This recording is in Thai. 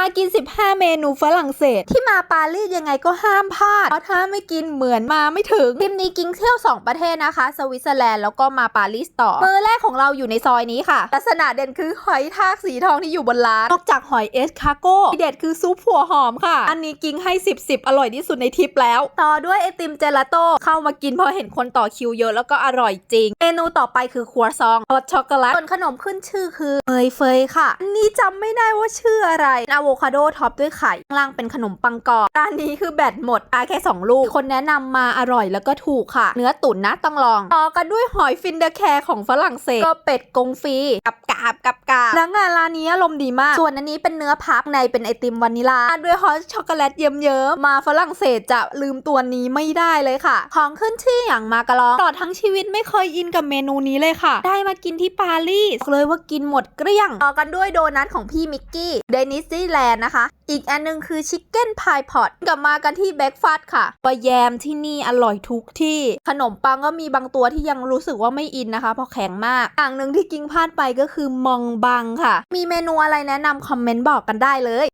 ากิน 15 เมนูฝรั่งเศส ที่มาปารีสยังไงก็ห้ามพลาดเพราะถ้าไม่กินเหมือนมาไม่ถึงทริปนี้กินเที่ยว 2 ประเทศนะคะ สวิตเซอร์แลนด์แล้วก็มาปารีสต่อมือแรกของเราอยู่ในซอยนี้ค่ะ ลักษณะเด่นคือหอยทากสีทองที่อยู่บนร้านนอกจากหอยเอสคาโก้ที่เด็ดคือซุปหัวหอมค่ะ อันนี้กินให้ 10 10 อร่อยที่สุดในทริปแล้ว ต่อด้วยไอติมเจลาโต้เข้ามากินพราะเห็นคนต่อคิวเยอะแล้วก็อร่อยจริง เมนูต่อไปคือครัวซองช็อกโกแลตส่วนขนมขึ้นชื่อคือเฟยเฟยค่ะอันนี้จำไม่ได้ว่าชื่ออะไรอะโวคาโดท็อปด้วยไข่ข้างล่างเป็นขนมปังกรอบร้านนี้คือแบตหมดอาแค่สองลูก คนแนะนำมาอร่อยแล้วก็ถูกค่ะ เนื้อตุ๋นนะต้องลอง ต่อกันด้วยหอยฟินเดอร์แคร์ของฝรั่งเศสก็เป็ดกงฟีกับกาบกับกาบพนักงาน นนี้อารมณ์ดีมาก ส่วนอันนี้เป็นเนื้อพับในเป็นไอติมวานิลาด้วยฮอตช็อกโกแลตเยิ้มๆมาฝรั่งเศสจะลืมตัวนี้ไม่ได้เลยค่ะ ของขึ้นชื่ออย่างมาการองตลอดทั้งชีวิตไม่เคยอินกับเมนูนี้เลยค่ะ ได้มากินที่ปารีสบอกเลยว่ากินหมดเกลี้ยงต่อกันด้วยโดนัทของพี่มิกกี้เดนิสซีแลนด์นะคะอีกอันหนึงคือชิคเก้นพายพอตกลับมากันที่เบรกฟาสต์ค่ะปลาแยมที่นี่อร่อยทุกที่ ขนมปังก็มีบางตัวที่ยังรู้สึกว่าไม่อินนะคะ เพราะแข็งมากอย่างหนึ่งที่กินพลาดไปก็คือมองบังค่ะ มีเมนูอะไรแนะนำคอมเมนต์บอกกันได้เลย